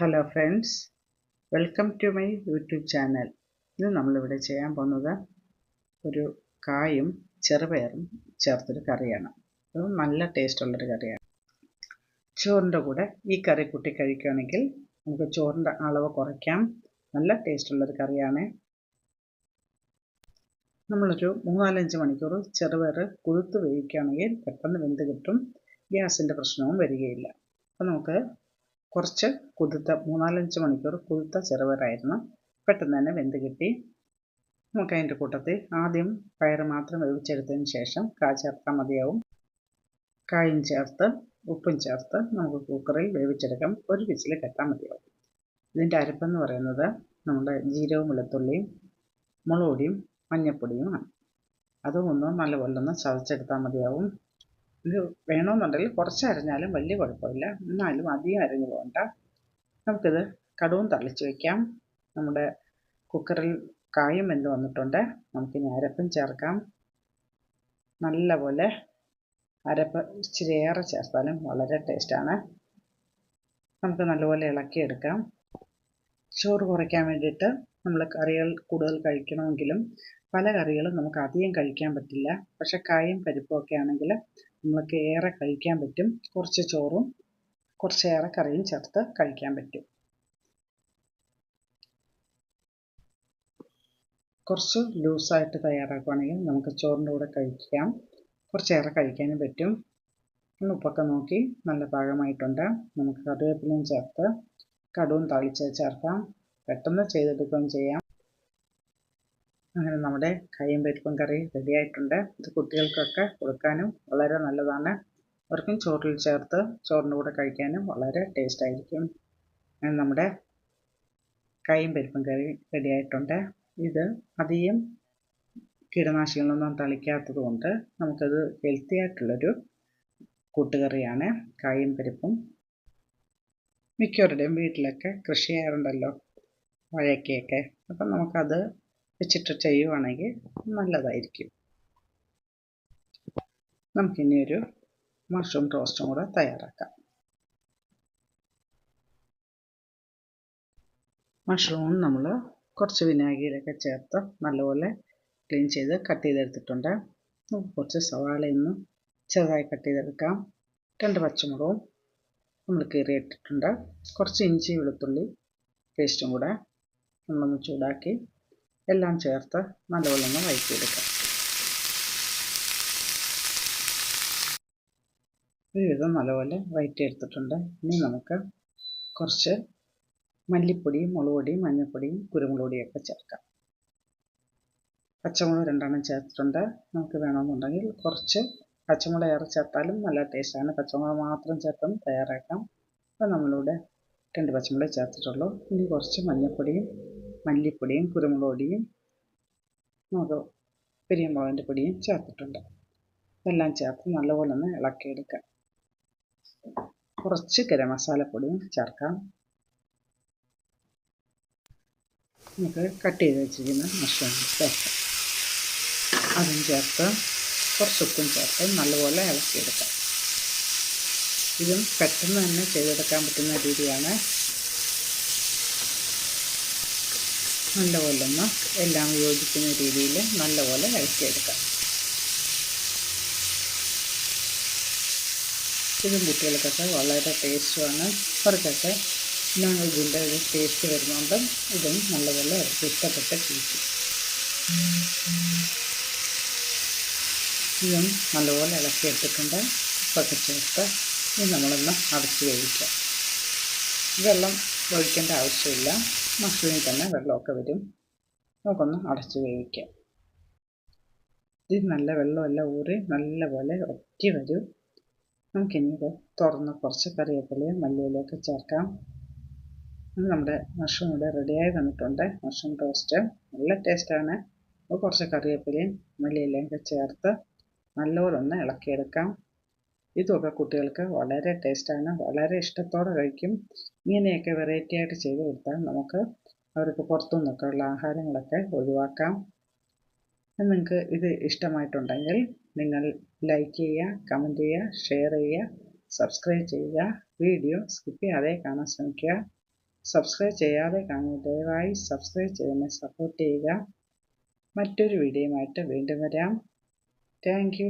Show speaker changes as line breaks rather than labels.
Hello friends welcome to my YouTube channel ഇന്ന് നമ്മളിവിടെ ചെയ്യാൻ പോകുന്നത് ഒരു കായും ചെറുപയറും ചേർത്തൊരു കറിയാണ്. അത് നല്ല ടേസ്റ്റുള്ളൊരു കറിയാണ്. ചോറിന്റെ കൂടെ ഈ കറി കൂട്ടി കഴിക്കുകയാണെങ്കിൽ നമുക്ക് ചോറിന്റെ അളവ് കുറയ്ക്കാം. നല്ല ടേസ്റ്റുള്ളൊരു കറിയാണ്. നമ്മളൊരു മൂന്നാലഞ്ച് മണിക്കൂർ ചെറുപയർ കുഴുത്ത് വേവിക്കുകയാണെങ്കിൽ പെട്ടെന്ന് വെന്ത് കിട്ടും. ഗ്യാസിന്റെ പ്രശ്നവും വരികയില്ല. അപ്പോൾ നമുക്ക് കുറച്ച് കുതിർത്ത മൂന്നാലഞ്ച് മണിക്കൂർ കുതിർത്ത ചെറുപയറായിരുന്നു. പെട്ടെന്ന് തന്നെ വെന്ത് കിട്ടി. നമുക്ക് അതിന്റെ കൂട്ടത്തിൽ ആദ്യം പയർ മാത്രം വേവിച്ചെടുത്തതിന് ശേഷം കാ ചേർത്താൽ മതിയാവും. കായും ചേർത്ത് ഉപ്പും ചേർത്ത് നമുക്ക് കുക്കറിൽ വേവിച്ചെടുക്കാം. ഒരു വിസിൽ കെട്ടാൽ മതിയാവും. ഇതിന്റെ അരപ്പെന്ന് പറയുന്നത് നമ്മുടെ ജീരകവും വെളുത്തുള്ളിയും മുളകുപൊടിയും മഞ്ഞൾപ്പൊടിയുമാണ്. അതും ഒന്ന് നല്ലപോലെ ഒന്ന് ചതച്ചെടുത്താൽ മതിയാവും. ഇത് വേണമെന്നുണ്ടെങ്കിൽ കുറച്ച് അരഞ്ഞാലും വലിയ കുഴപ്പമില്ല. എന്നാലും അധികം അരഞ്ഞു പോകണ്ട. നമുക്കിത് കടുവും തളിച്ച് വയ്ക്കാം നമ്മുടെ കുക്കറിൽ കായും വെന്ത് വന്നിട്ടുണ്ട്. നമുക്കിനി അരപ്പും ചേർക്കാം. നല്ലപോലെ അരപ്പ് ഇച്ചിരി ഏറെ ചേർത്താലും വളരെ ടേസ്റ്റാണ്. നമുക്ക് നല്ലപോലെ ഇളക്കിയെടുക്കാം. ചോറ് കുറയ്ക്കാൻ വേണ്ടിയിട്ട് നമ്മൾ കറികൾ കൂടുതൽ കഴിക്കണമെങ്കിലും പല കറികളും നമുക്ക് അധികം കഴിക്കാൻ പറ്റില്ല. പക്ഷെ കായും പരിപ്പും ഒക്കെ ആണെങ്കിൽ നമുക്ക് ഏറെ കഴിക്കാൻ പറ്റും. കുറച്ച് ചോറും കുറച്ചേറെ കറിയും ചേർത്ത് കഴിക്കാൻ പറ്റും. കുറച്ച് ലൂസായിട്ട് തയ്യാറാക്കുകയാണെങ്കിൽ നമുക്ക് ചോറിന്റെ കൂടെ കഴിക്കാം. കുറച്ചേറെ കഴിക്കാനും പറ്റും. ഉപ്പൊക്കെ നോക്കി നല്ല പാകമായിട്ടുണ്ട്. നമുക്ക് കറിവേപ്പിലയും ചേർത്ത് കടുവും തളിച്ച് ചേർക്കാം. പെട്ടെന്ന് ചെയ്തെടുക്കുകയും ചെയ്യാം. അങ്ങനെ നമ്മുടെ കയ്യും പരിപ്പും കറി റെഡിയായിട്ടുണ്ട് ഇത് കുട്ടികൾക്കൊക്കെ കൊടുക്കാനും വളരെ നല്ലതാണ്. അവർക്കും ചോറിൽ ചേർത്ത് ചോറിന്റെ കൂടെ കഴിക്കാനും വളരെ ടേസ്റ്റ് ആയിരിക്കും. അങ്ങനെ നമ്മുടെ കയ്യും പരിപ്പും കറി റെഡിയായിട്ടുണ്ട് ഇത് അധികം കീടനാശികളൊന്നും തളിക്കാത്തത് കൊണ്ട് നമുക്കത് ഹെൽത്തി ആയിട്ടുള്ളൊരു കൂട്ടുകറിയാണ് കായും പരിപ്പും. മിക്കവരുടെയും വീട്ടിലൊക്കെ കൃഷി ചെയ്യാറുണ്ടല്ലോ വാഴയ്ക്കയൊക്കെ അപ്പം നമുക്കത് വെച്ചിട്ട് ചെയ്യുവാണെങ്കിൽ നല്ലതായിരിക്കും. നമുക്കിനി ഒരു മഷ്റൂം ടോസ്റ്റും കൂടെ തയ്യാറാക്കാം. മഷ്റൂം നമ്മൾ കുറച്ച് വിനാഗിരിയൊക്കെ ചേർത്ത് നല്ലപോലെ ക്ലീൻ ചെയ്ത് കട്ട് ചെയ്തെടുത്തിട്ടുണ്ട്. നമുക്ക് കുറച്ച് സവാളയൊന്ന് ചെറുതായി കട്ട് ചെയ്തെടുക്കാം. രണ്ട് പച്ചമുളകും നമ്മൾ കീറി കീറിയിട്ടിട്ടുണ്ട്. കുറച്ച് ഇഞ്ചി വെളുത്തുള്ളി പേസ്റ്റും കൂടെ നമ്മളൊന്ന് ചൂടാക്കി എല്ലാം ചേർത്ത് നല്ലപോലെ ഒന്ന് വഴറ്റിയെടുക്കാം ഇത് നല്ലപോലെ വഴറ്റിയെടുത്തിട്ടുണ്ട് ഇനി നമുക്ക് കുറച്ച് മല്ലിപ്പൊടിയും മുളക് പൊടിയും മഞ്ഞൾപ്പൊടിയും കുരുമുളക് പൊടിയൊക്കെ ചേർക്കാം. പച്ചമുളക് രണ്ടെണ്ണം ചേർത്തിട്ടുണ്ട്. നമുക്ക് വേണമെന്നുണ്ടെങ്കിൽ കുറച്ച് പച്ചമുളക് ഏറെ ചേർത്താലും നല്ല ടേസ്റ്റാണ്. പച്ചമുളക് മാത്രം ചേർത്തും തയ്യാറാക്കാം. അപ്പോൾ നമ്മളിവിടെ രണ്ട് പച്ചമുളക് ചേർത്തിട്ടുള്ളൂ. ഇനി കുറച്ച് മഞ്ഞൾപ്പൊടിയും മല്ലിപ്പൊടിയും കുരുമുളക് പൊടിയും മുളക് പെരിയമുളകിന്റെ പൊടിയും ചേർത്തിട്ടുണ്ട്. ഇതെല്ലാം ചേർത്ത് നല്ലപോലെ ഒന്ന് ഇളക്കിയെടുക്കാം. കുറച്ച് ഗരം മസാലപ്പൊടിയും ചേർക്കാം. നമുക്ക് കട്ട് ചെയ്ത് വെച്ചിരിക്കുന്ന മഷ്റൂം ചേർക്കാം. അതും ചേർത്ത് കുറച്ച് ഉപ്പും ചേർത്ത് നല്ലപോലെ ഇളക്കിയെടുക്കാം. ഇതും പെട്ടെന്ന് തന്നെ ചെയ്തെടുക്കാൻ പറ്റുന്ന രീതിയാണ് നല്ലപോലെ ഒന്ന് എല്ലാം യോജിക്കുന്ന രീതിയിൽ നല്ലപോലെ ഇളക്കിയെടുക്കാം. ഇതും കുട്ടികൾക്കൊക്കെ വളരെ ടേസ്റ്റുമാണ്. അവർക്കൊക്കെ നോൺ വെജിന്റെ ഒരു ടേസ്റ്റ് വരുന്നുണ്ട്. ഇതും നല്ലപോലെ അവർക്ക് ഇഷ്ടപ്പെട്ട കഴിക്കും. ഇതും നല്ലപോലെ ഇളക്കിയെടുത്തിട്ടുണ്ട്. ഉപ്പൊക്കെ ചേർത്ത് ഇത് നമ്മളൊന്ന് അടച്ച് കഴിക്കാം. വെള്ളം ഒഴിക്കേണ്ട ആവശ്യമില്ല. മഷ്റൂമിൽ തന്നെ വെള്ളമൊക്കെ വരും. നമുക്കൊന്ന് അടച്ച് വേവിക്കാം. ഇത് നല്ല വെള്ളമെല്ലാം ഊറി നല്ലപോലെ ഒറ്റി വരും. നമുക്കിനി ഇത് തുറന്ന് കുറച്ച് കറിവേപ്പിലയും മല്ലിയിലൊക്കെ ചേർക്കാം. നമ്മുടെ മഷ്റൂം ഇവിടെ റെഡിയായി വന്നിട്ടുണ്ട്. മഷ്റൂം ടോസ്റ്റ് നല്ല ടേസ്റ്റാണ് അപ്പോൾ കുറച്ച് കറിവേപ്പിലയും മല്ലിയിലയും ഒക്കെ ചേർത്ത് നല്ലപോലെ ഒന്ന് ഇളക്കിയെടുക്കാം. ഇതൊക്കെ കുട്ടികൾക്ക് വളരെ ടേസ്റ്റാണ് വളരെ ഇഷ്ടത്തോടെ കഴിക്കും. ഇങ്ങനെയൊക്കെ വെറൈറ്റി ആയിട്ട് ചെയ്ത് കൊടുത്താൽ നമുക്ക് അവർക്ക് പുറത്തു നിന്നൊക്കെ ഉള്ള ആഹാരങ്ങളൊക്കെ ഒഴിവാക്കാം. നിങ്ങൾക്ക് ഇത് ഇഷ്ടമായിട്ടുണ്ടെങ്കിൽ നിങ്ങൾ ലൈക്ക് ചെയ്യുക കമന്റ് ചെയ്യുക ഷെയർ ചെയ്യുക സബ്സ്ക്രൈബ് ചെയ്യുക വീഡിയോ സ്കിപ്പ് ചെയ്യാതെ കാണാൻ ശ്രമിക്കുക. സബ്സ്ക്രൈബ് ചെയ്യാതെ കാണുക ദയവായി സബ്സ്ക്രൈബ് ചെയ്തതിനെ സപ്പോർട്ട് ചെയ്യുക. മറ്റൊരു വീഡിയോയുമായിട്ട് വീണ്ടും വരാം. താങ്ക്